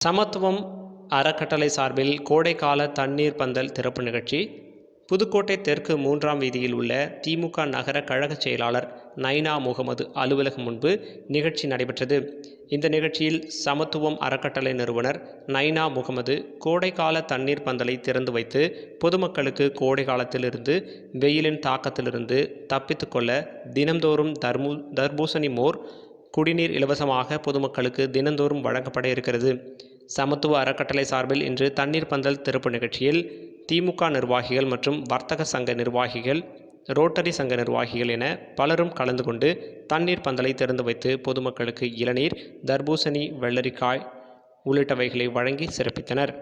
சமத்துவம் அறக்கட்டளை சார்பில் கோடைக்கால தண்ணீர் பந்தல் திறப்பு நிகழ்ச்சி. புதுக்கோட்டை தெற்கு மூன்றாம் வீதியில் உள்ள திமுக நகர கழக செயலாளர் நைனா முகமது அலுவலகம் முன்பு நிகழ்ச்சி நடைபெற்றது. இந்த நிகழ்ச்சியில் சமத்துவம் அறக்கட்டளை நிறுவனர் நைனா முகமது கோடைக்கால தண்ணீர் பந்தலை திறந்து வைத்து பொதுமக்களுக்கு கோடை காலத்திலிருந்து வெயிலின் தாக்கத்திலிருந்து தப்பித்துக்கொள்ள தினம்தோறும் தர்மு தர்பூசணி மோர் குடிநீர் இலவசமாக பொதுமக்களுக்கு தினந்தோறும் வழங்கப்பட இருக்கிறது. சமத்துவ அறக்கட்டளை சார்பில் இன்று தண்ணீர் பந்தல் திறப்பு நிகழ்ச்சியில் திமுக நிர்வாகிகள் மற்றும் வர்த்தக சங்க நிர்வாகிகள் ரோட்டரி சங்க நிர்வாகிகள் என பலரும் கலந்து கொண்டு தண்ணீர் பந்தலை திறந்து வைத்து பொதுமக்களுக்கு இளநீர் தர்பூசணி வெள்ளரிக்காய் உள்ளிட்டவைகளை வழங்கி சிறப்பித்தனர்.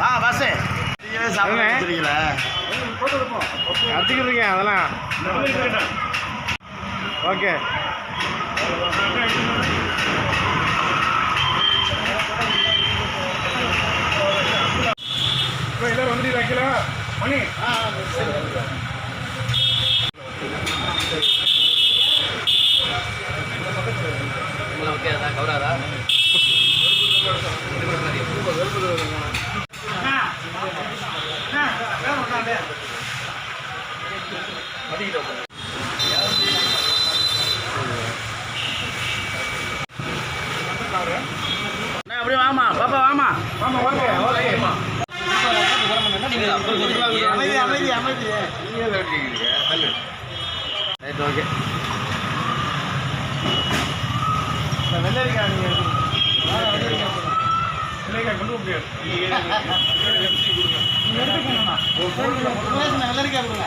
ஆ பஸ்ஸு நீங்களே சாப்பிட என்ன? வச்சிருக்கீங்களா அதெல்லாம் ஓகே எல்லாரும் வந்து வைக்கல மணி அண்ணா, அப்படியே வாமா. பாப்பா வாமா. வாங்க ஓகே அமைதி அமைதி அமைதி ரைட் ஓகே. வெள்ளரிக்காய் நீங்கள் இல்லைங்க கொண்டு முடியாது வெள்ளரிக்காய் கொடுங்க.